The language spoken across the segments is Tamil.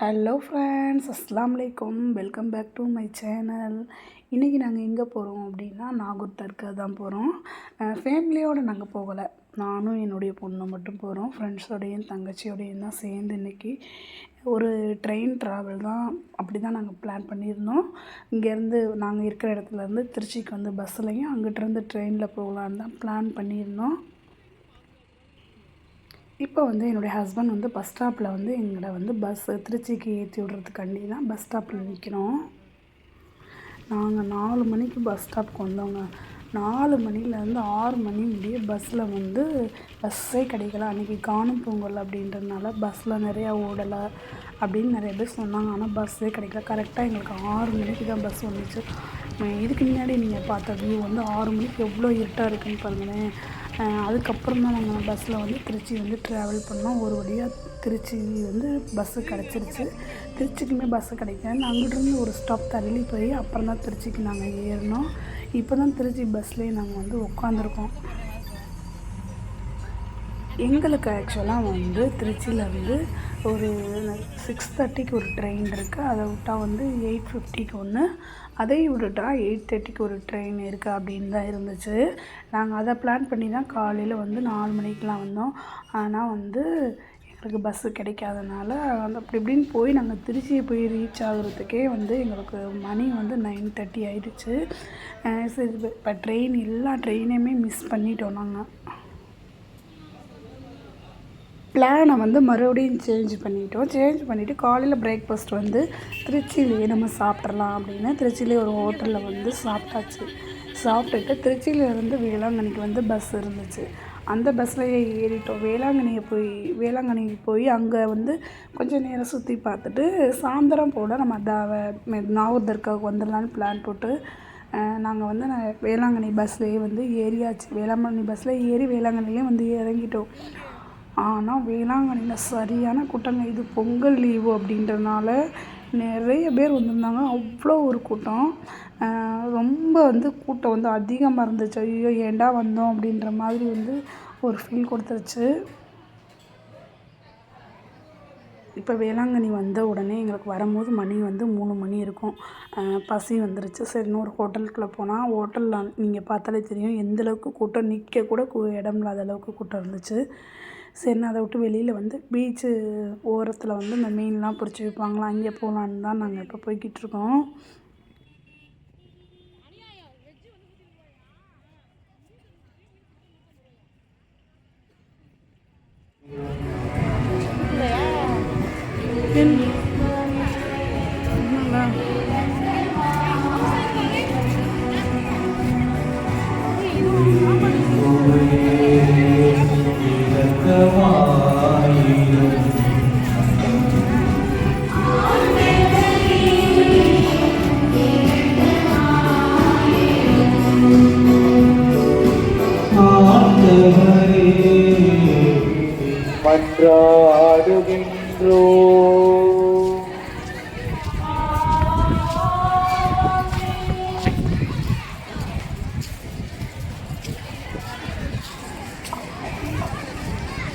ஹலோ ஃப்ரெண்ட்ஸ் அஸ்லாம் வலைக்கம் welcome back to my channel இன்றைக்கி நாங்கள் எங்கே போகிறோம் அப்படின்னா நாகூர் தர்கா தான் போகிறோம் ஃபேமிலியோடு நாங்கள் போகலை. நானும் என்னுடைய பொண்ணு மட்டும் போகிறோம் ஃப்ரெண்ட்ஸோடையும் தங்கச்சியோடையும் தான் சேர்ந்து இன்றைக்கி ஒரு ட்ரெயின் ட்ராவல் தான் அப்படி தான் நாங்கள் பிளான் பண்ணியிருந்தோம். இங்கேருந்து நாங்கள் இருக்கிற இடத்துலேருந்து திருச்சிக்கு வந்து பஸ்ஸுலையும் அங்கிட்டிருந்து ட்ரெயினில் போகலான்னு தான் பிளான் பண்ணியிருந்தோம். இப்போ வந்து என்னுடைய ஹஸ்பண்ட் வந்து பஸ் ஸ்டாப்பில் வந்து எங்களை வந்து பஸ் திருச்சிக்கு ஏற்றி விட்றதுக்காண்டி தான் பஸ் ஸ்டாப்பில் நிற்கிறோம் நாங்கள் நாலு மணிக்கு பஸ் ஸ்டாப்க்கு வந்தோங்க. நாலு மணிலேருந்து ஆறு மணி முடிய பஸ்ஸில் வந்து பஸ்ஸே கிடைக்கல. அன்றைக்கி காணும் பொங்கல் அப்படின்றதுனால பஸ்ஸில் நிறையா ஓடலை அப்படின்னு நிறைய பேர் சொன்னாங்க. ஆனால் பஸ்ஸே கிடைக்கல. கரெக்டாக எங்களுக்கு ஆறு மணிக்கு தான் பஸ் வந்துச்சு. இதுக்கு முன்னாடி நீங்கள் பார்த்த வியூ வந்து ஆறு மணிக்கு எவ்வளோ இருட்டாக இருக்குன்னு பாருங்களேன். அதுக்கப்புறம் தான் நாங்கள் பஸ்ஸில் வந்து திருச்சி வந்து ட்ராவல் பண்ணோம். ஒரு வழியாக திருச்சி வந்து பஸ்ஸு கிடச்சிருச்சு. திருச்சிக்குமே பஸ்ஸு கிடைக்கல. அங்கிட்டிருந்து ஒரு ஸ்டாப் தள்ளி போய் அப்புறம் தான் திருச்சிக்கு நாங்கள் ஏறினோம். இப்போ தான் திருச்சி பஸ்லேயே நாங்கள் வந்து உட்காந்துருக்கோம் எங்களுக்கு ஆக்சுவலாக வந்து திருச்சியிலேருந்து ஒரு சிக்ஸ் தேர்ட்டிக்கு ஒரு ட்ரெயின் இருக்குது அதை விட்டால் வந்து எயிட் ஃபிஃப்டிக்கு ஒன்று அதை விட்டுட்டா எயிட் தேர்ட்டிக்கு ஒரு ட்ரெயின் இருக்குது அப்படின்னு தான் இருந்துச்சு. நாங்கள் அதை பிளான் பண்ணி தான் காலையில் வந்து நாலு மணிக்கெலாம் வந்தோம். ஆனால் வந்து எங்களுக்கு பஸ்ஸு கிடைக்காதனால வந்து அப்படி இப்படின்னு போய் நாங்கள் திருச்சியை போய் ரீச் ஆகுறதுக்கே வந்து எங்களுக்கு மணி வந்து நைன் தேர்ட்டி ஆயிடுச்சு. சரி இப்போ ட்ரெயின் எல்லா ட்ரெயினையுமே மிஸ் பண்ணிட்டோம் நாங்கள் பிளானை வந்து மறுபடியும் சேஞ்ச் பண்ணிட்டோம். சேஞ்ச் பண்ணிவிட்டு காலையில் பிரேக்ஃபாஸ்ட் வந்து திருச்சியிலேயே நம்ம சாப்பிட்றலாம் அப்படின்னு திருச்சியிலே ஒரு ஹோட்டலில் வந்து சாப்பிட்டாச்சு. சாப்பிட்டுட்டு திருச்சியிலேருந்து வேளாங்கண்ணிக்கு வந்து பஸ் இருந்துச்சு. அந்த பஸ்ஸில் ஏறிட்டோம். வேளாங்கண்ணியை போய் வேளாங்கண்ணிக்கு போய் அங்கே வந்து கொஞ்சம் நேரம் சுற்றி பார்த்துட்டு சாயந்தரம் போல் நம்ம தாவை நாகூர் தர்காவுக்கு வந்துடலான்னு பிளான் போட்டு நாங்கள் வந்து வேளாங்கண்ணி பஸ்லேயே வந்து ஏறியாச்சு. வேளாங்கண்ணி பஸ்ஸில் ஏறி வேளாங்கண்ணிலே வந்து இறங்கிட்டோம். ஆனால் வேளாங்கண்ணியில் சரியான கூட்டங்க. இது பொங்கல் லீவு அப்படின்றனால நிறைய பேர் வந்திருந்தாங்க. அவ்வளோ ஒரு கூட்டம். ரொம்ப வந்து கூட்டம் வந்து அதிகமாக இருந்துச்சு. ஐயோ ஏன்டா வந்தோம் அப்படின்ற மாதிரி வந்து ஒரு ஃபீல் கொடுத்துருச்சு. இப்போ வேளாங்கண்ணி வந்த உடனே எங்களுக்கு வரும்போது மணி வந்து மூணு மணி இருக்கும். பசி வந்துருச்சு. சரி இன்னொரு ஹோட்டலுக்குள்ளே போனால் ஹோட்டலில் நீங்கள் பார்த்தாலே தெரியும். எந்தளவுக்கு கூட்டம் நிற்க கூட இடம் இல்லாத அளவுக்கு கூட்டம் இருந்துச்சு. சரி அதை விட்டு வெளியில் வந்து பீச்சு ஓரத்தில் வந்து இந்த மீன்லாம் பிடிச்சி விற்பாங்களா அங்கே போகலான்னு தான் நாங்கள் இப்போ போய்கிட்டு மன்றாடுகின்றோ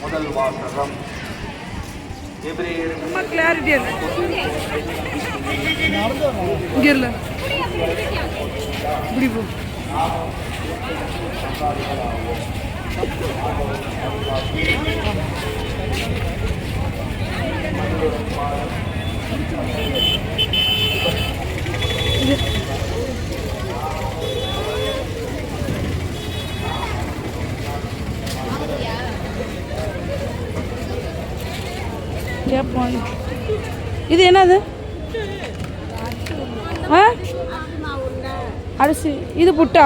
முதல் வாசகம் எபிரேயர் கிளாரிட்டி இங்கே இல்லை இப்படி போ கேட்போம் இது என்னது? ஆ? அரிசி. இது புட்டா?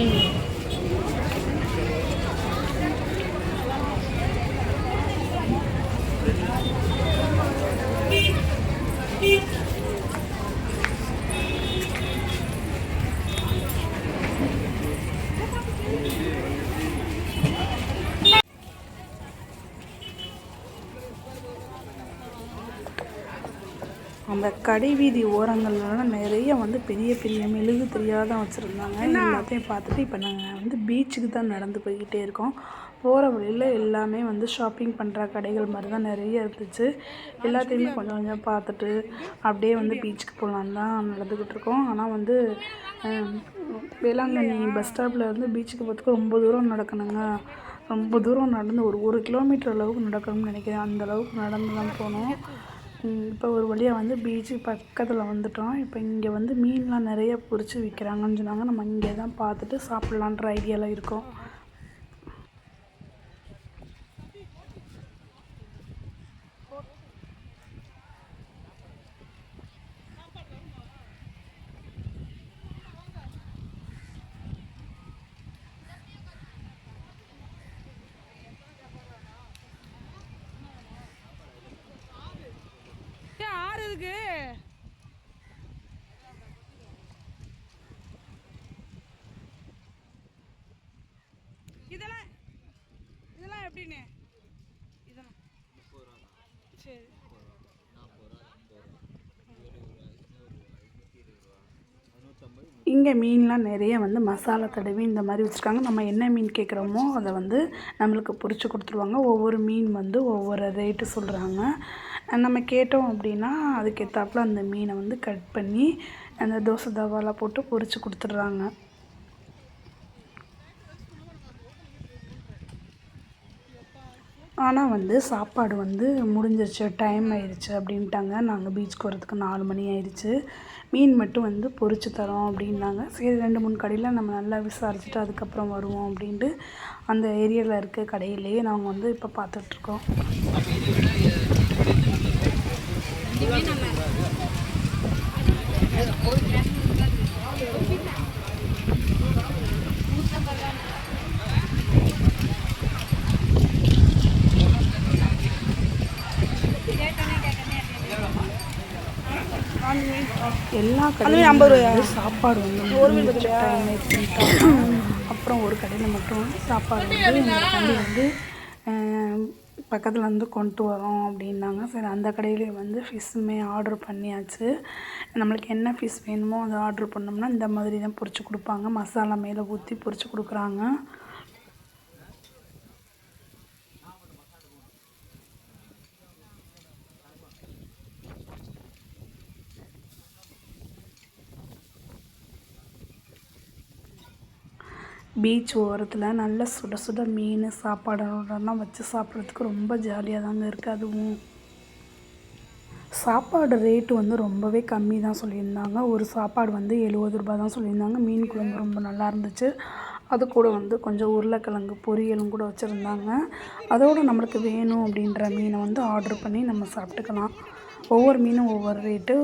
அந்த கடை வீதி ஓரங்கள்லாம் நிறைய வந்து பெரிய பெரிய மெழுகு தெரியாதான் வச்சுருந்தாங்க. எல்லாத்தையும் பார்த்துட்டு இப்போ நாங்கள் வந்து பீச்சுக்கு தான் நடந்து போய்கிட்டே இருக்கோம். போகிற வழியில் எல்லாமே வந்து ஷாப்பிங் பண்ணுற கடைகள் மாதிரி தான் நிறைய இருந்துச்சு. எல்லாத்தையுமே கொஞ்சம் கொஞ்சம் பார்த்துட்டு அப்படியே வந்து பீச்சுக்கு போகலான்னு தான் நடந்துக்கிட்டு இருக்கோம். ஆனால் வந்து வேளாங்கண்ணி பஸ் ஸ்டாப்பில் இருந்து பீச்சுக்கு போகிறதுக்கு ரொம்ப தூரம் நடக்கணுங்க. ரொம்ப தூரம் நடந்து ஒரு ஒரு கிலோமீட்டர் அளவுக்கு நடக்கணும்னு நினைக்கிறேன். அந்த அளவுக்கு நடந்து தான் போனோம் இப்போ ஒரு வழியாக வந்து பீச்சு பக்கத்தில் வந்துட்டோம். இப்போ இங்கே வந்து மீன்லாம் நிறைய பொறிச்சு விற்கிறாங்கன்னு சொன்னாங்க. நம்ம இங்கே தான் பார்த்துட்டு சாப்பிட்லான்ற ஐடியாவில் இருக்கோம். இருக்கு இதெல்லாம் இதெல்லாம் எப்படின்னு? இதெல்லாம். சரி. இங்கே மீன்லாம் நிறைய வந்து மசாலா தடவி இந்த மாதிரி வச்சுருக்காங்க. நம்ம என்ன மீன் கேட்குறோமோ அதை வந்து நம்மளுக்கு பிடிச்சி கொடுத்துருவாங்க. ஒவ்வொரு மீன் வந்து ஒவ்வொரு ரேட்டு சொல்கிறாங்க நம்ம கேட்டோம் அப்படின்னா அதுக்கேற்றாப்புல அந்த மீனை வந்து கட் பண்ணி அந்த தோசை தவாலாம் போட்டு பொரிச்சு கொடுத்துட்றாங்க. ஆனால் வந்து சாப்பாடு வந்து முடிஞ்சிருச்சு. டைம் ஆயிடுச்சு அப்படின்ட்டாங்க. நாங்கள் பீச்சுக்கு வரதுக்கு நாலு மணி ஆயிடுச்சு மீன் மட்டும் வந்து பொறிச்சு தரோம் அப்படின்னாங்க. சரி ரெண்டு மூணு கடையில் நம்ம நல்லா விசாரிச்சுட்டு அதுக்கப்புறம் வருவோம் அப்படின்ட்டு அந்த ஏரியாவில் இருக்க கடையிலேயே நாங்கள் வந்து இப்போ பார்த்துட்ருக்கோம் எல்லா கடையிலும் வந்து சாப்பாடு வந்து ஆயிடுச்சுன்ட்டாங்க. அப்புறம் ஒரு கடையில் மட்டும் சாப்பாடு வந்து வந்து பக்கத்தில் வந்து கொண்டு வரோம் அப்படின்னாங்க. சரி அந்த கடையிலே வந்து ஃபிஷ்ஷுமே ஆர்டர் பண்ணியாச்சு. நம்மளுக்கு என்ன ஃபிஷ் வேணுமோ அதை ஆர்டர் பண்ணோம்னா இந்த மாதிரி தான் பொரிச்சு கொடுப்பாங்க. மசாலா மேலே ஊற்றி பொரிச்சு கொடுக்குறாங்க. பீச் ஓரத்தில் நல்ல சுட சுட மீன் சாப்பாடெல்லாம் வச்சு சாப்பிட்றதுக்கு ரொம்ப ஜாலியாக தாங்க இருக்குது அதுவும். சாப்பாடு ரேட்டு வந்து ரொம்பவே கம்மி தான் சொல்லியிருந்தாங்க. ஒரு சாப்பாடு வந்து எழுபது ரூபாய் தான் சொல்லியிருந்தாங்க. மீன் குழம்பு ரொம்ப நல்லா இருந்துச்சு. அது கூட வந்து கொஞ்சம் உருளைக்கிழங்கு பொரியலும் கூட வச்சுருந்தாங்க. அதோடு நம்மளுக்கு வேணும் அப்படின்ற மீனை வந்து ஆர்டர் பண்ணி நம்ம சாப்பிட்டுக்கலாம். ஒவ்வொரு மீனும் ஒவ்வொரு ரேட்டு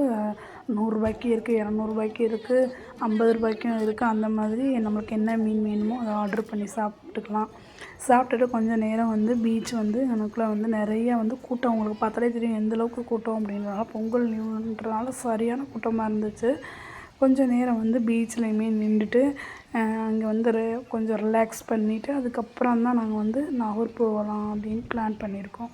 நூறுரூபாய்க்கு இருக்குது இரநூறுபாய்க்கு இருக்குது ஐம்பது ரூபாய்க்கும் இருக்குது அந்த மாதிரி நம்மளுக்கு என்ன மீன் வேணுமோ அதை ஆர்டர் பண்ணி சாப்பிட்டுக்கலாம். சாப்பிட்டுட்டு கொஞ்சம் நேரம் வந்து பீச் வந்து எனக்குள்ளே வந்து நிறைய வந்து கூட்டம் உங்களுக்கு பார்த்தாலே தெரியும் எந்தளவுக்கு கூட்டம் அப்படின்றனால பொங்கல் லீவுன்றனால சரியான கூட்டமாக இருந்துச்சு. கொஞ்சம் நேரம் வந்து பீச்லேயுமே நின்றுட்டு அங்கே வந்து கொஞ்சம் ரிலாக்ஸ் பண்ணிவிட்டு அதுக்கப்புறம் தான் நாங்கள் வந்து நாகூர் போகலாம் அப்படின்னு பிளான் பண்ணியிருக்கோம்.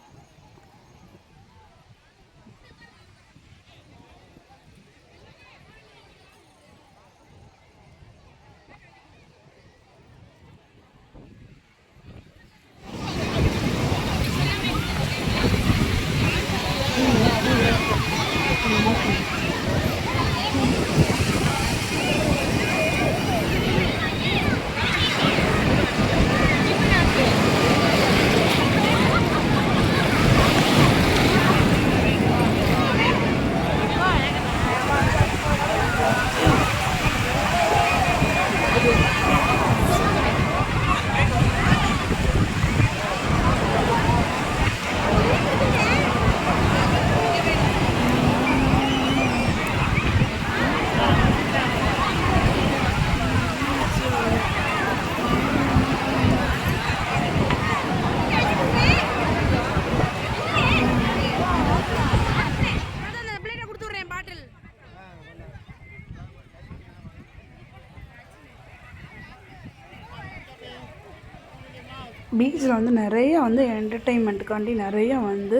பீச்சில் வந்து நிறைய வந்து என்டர்டெயின்மெண்ட்டுக்காண்டி நிறைய வந்து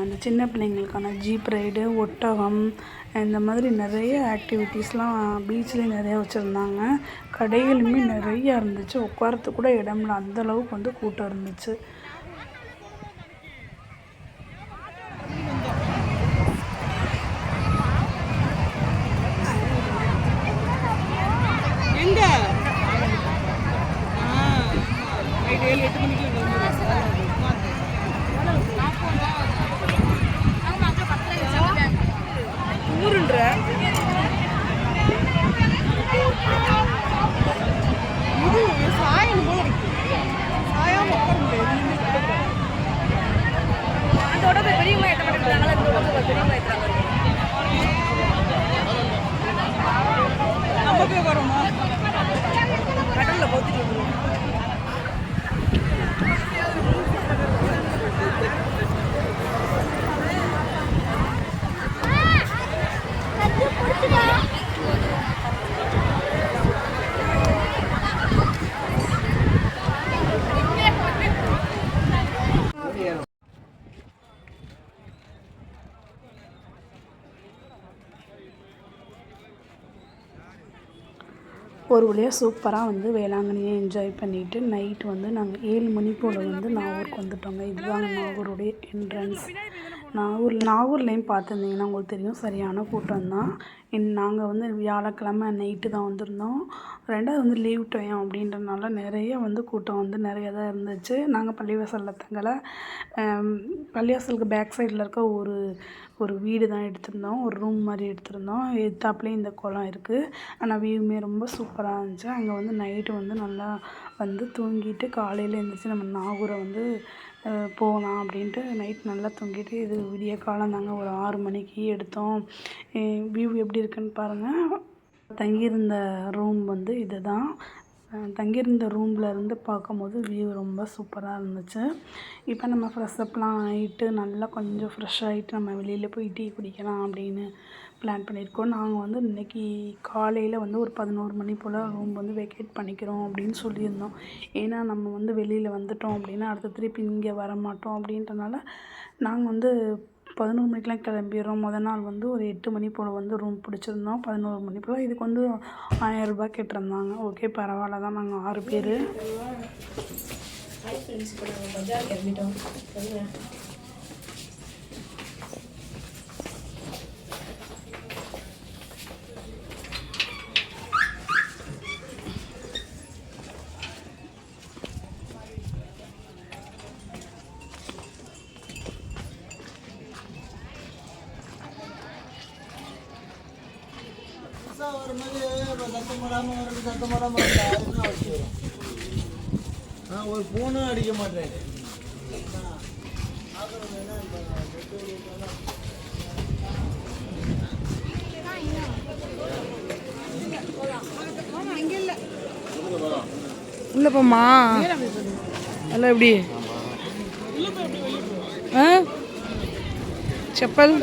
அந்த சின்ன பிள்ளைங்களுக்கான ஜீப் ரைடு ஒட்டகம் இந்த மாதிரி நிறைய ஆக்டிவிட்டீஸ்லாம் பீச்லேயும் நிறையா வச்சுருந்தாங்க. கடைகளுமே நிறையா இருந்துச்சு. உட்காரத்துக்கு கூட இடம் இல்லை அந்தளவுக்கு வந்து கூட்டம் இருந்துச்சு எங்க நைட் ஏழு எட்டு மணிக்கு ஊருன்ற இது சாயம் போல இருக்கு சாயாம உட்கார முடியாது அதோட போய் பெரியவங்க ஏற்ற மாட்டேங்கிறாங்களா இதோட போய் பெரியவங்க ஏற்றுறாங்க நம்ம போய் வரோமா கடல்ல போத்திட்டு வந்துருவோம் ஒரு வழியாக சூப்பராக வந்து வேளாங்கண்ணியை என்ஜாய் பண்ணிவிட்டு நைட் வந்து நாங்கள் ஏழு மணி போல் வந்து நாகூருக்கு வந்துட்டோங்க. இதுதாங்க நாகூருடைய என்ட்ரன்ஸ் நாகூர் நாகூர்லேயும் பார்த்துருந்தீங்கன்னா உங்களுக்கு தெரியும் சரியான கூட்டம் தான். நாங்கள் வந்து வியாழக்கிழமை நைட்டு தான் வந்திருந்தோம். ரெண்டாவது வந்து லீவ் டைம் அப்படின்றனால நிறைய வந்து கூட்டம் வந்து நிறைய தான் இருந்துச்சு. நாங்கள் பள்ளிவாசலில் தங்கலை பள்ளிவாசலுக்கு பேக் சைடில் இருக்க ஒரு ஒரு வீடு தான் எடுத்திருந்தோம். ஒரு ரூம் மாதிரி எடுத்திருந்தோம். எத்தாப்புலேயும் இந்த குளம் இருக்குது ஆனால் வியூவுமே ரொம்ப சூப்பராக இருந்துச்சு. அங்கே வந்து நைட்டு வந்து நல்லா வந்து தூங்கிட்டு காலையில் எழுந்திரிச்சு நம்ம நாகூரை வந்து போகலாம் அப்படின்ட்டு நைட் நல்லா தூங்கிட்டு இது விடிய காலம் தாங்க. ஒரு ஆறு மணிக்கு எடுத்தோம். வியூ எப்படி இருக்குன்னு பாருங்கள் தங்கியிருந்த ரூம் வந்து இதுதான். தான் தங்கியிருந்த ரூமில் இருந்து பார்க்கும்போது வியூ ரொம்ப சூப்பராக இருந்துச்சு. இப்போ நம்ம ஃப்ரெஷ்அப்லாம் ஆகிட்டு நல்லா கொஞ்சம் ஃப்ரெஷ் ஆகிட்டு நம்ம வெளியில் போய் டீ குடிக்கலாம் அப்படின்னு பிளான் பண்ணியிருக்கோம். நாங்கள் வந்து இன்றைக்கி காலையில் வந்து ஒரு பதினோரு மணி போல் ரூம் வந்து வெக்கேட் பண்ணிக்கிறோம் அப்படின்னு சொல்லியிருந்தோம். ஏன்னா நம்ம வந்து வெளியில் வந்துட்டோம் அப்படின்னா அடுத்த திருப்பி இங்கே வர மாட்டோம் அப்படின்றனால நாங்கள் வந்து பதினோரு மணிக்கெலாம் கிளம்பிடுறோம். மொதல் நாள் வந்து ஒரு எட்டு மணி போல் வந்து ரூம் பிடிச்சிருந்தோம். பதினோரு மணி போல். இதுக்கு வந்து ஆயிரம் கேட்டிருந்தாங்க. ஓகே பரவாயில்ல. தான் நாங்கள் ஆறு பேர். ஒரு ஃபோனும் அடிக்க மாட்டேன் உள்ள போமா எல்லாம் எப்படி? ஆ? செப்பல்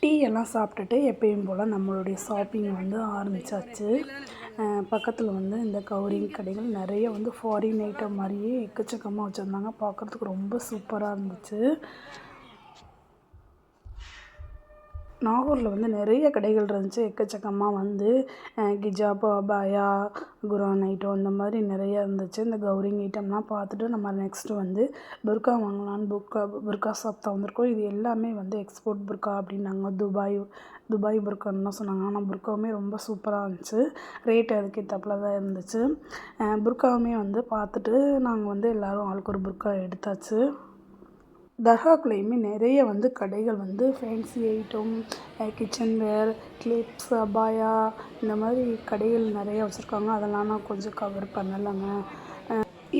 டீ எல்லாம் சாப்பிட்டுட்டு எப்பயும் போல் நம்மளுடைய ஷாப்பிங் வந்து ஆரம்பிச்சாச்சு. பக்கத்தில் வந்து இந்த கவுரிங் கடைகள் நிறைய வந்து ஃபாரின் ஐட்டம் மாதிரியே எக்கச்சக்கமாக வச்சுருந்தாங்க. பார்க்குறதுக்கு ரொம்ப சூப்பராக இருந்துச்சு. நாகூரில் வந்து நிறைய கடைகள் இருந்துச்சு. எக்கச்சக்கமாக வந்து அஹ், கிஜாப் அபாயா குரான் ஐட்டம் இந்த மாதிரி நிறைய இருந்துச்சு. இந்த கௌரிங் ஐட்டம்லாம் பார்த்துட்டு நம்ம நெக்ஸ்ட்டு வந்து புர்கா வாங்கலான்னு புர்கா புர்கா ஷாப் தான் வந்திருக்கோம் இது எல்லாமே வந்து எக்ஸ்போர்ட் புர்கா அப்படின்னாங்க. துபாய் துபாய் புர்கான்னு தான் சொன்னாங்க. ஆனால் புர்காவுமே ரொம்ப சூப்பராக இருந்துச்சு. ரேட் அதுக்கு தான் இருந்துச்சு. புர்காவுமே வந்து பார்த்துட்டு நாங்கள் வந்து எல்லோரும் ஆளுக்கு ஒரு புர்கா எடுத்தாச்சு. தர்காக்குள்ளேயுமே நிறைய வந்து கடைகள் வந்து fancy item kitchenware clips அபாயா இந்த மாதிரி கடைகள் நிறைய வச்சுருக்காங்க. அதெல்லாம் நான் கொஞ்சம் கவர் பண்ணலைங்க.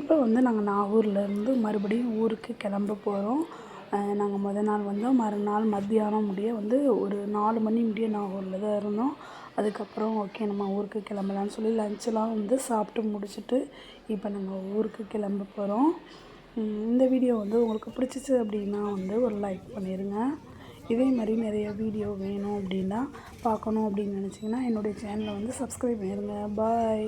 இப்போ வந்து நாங்கள் நாகூர்லேருந்து மறுபடியும் ஊருக்கு கிளம்ப போகிறோம் நாங்கள் முத நாள் வந்து மறுநாள் மத்தியானம் முடிய வந்து ஒரு நாலு மணி முடிய நாகூரில் தான் இருந்தோம். அதுக்கப்புறம் ஓகே நம்ம ஊருக்கு கிளம்பலான்னு சொல்லி லஞ்செலாம் வந்து சாப்பிட்டு முடிச்சுட்டு இப்போ நாங்கள் ஊருக்கு கிளம்ப போகிறோம் இந்த வீடியோ வந்து உங்களுக்கு பிடிச்சிச்சு அப்படின்னா வந்து ஒரு லைக் பண்ணிடுங்க இதே மாதிரி நிறைய வீடியோ வேணும் அப்படின்னா பார்க்கணும் அப்படின்னு நினச்சிங்கன்னா என்னுடைய சேனலை வந்து சப்ஸ்கிரைப் பண்ணிடுங்க பாய்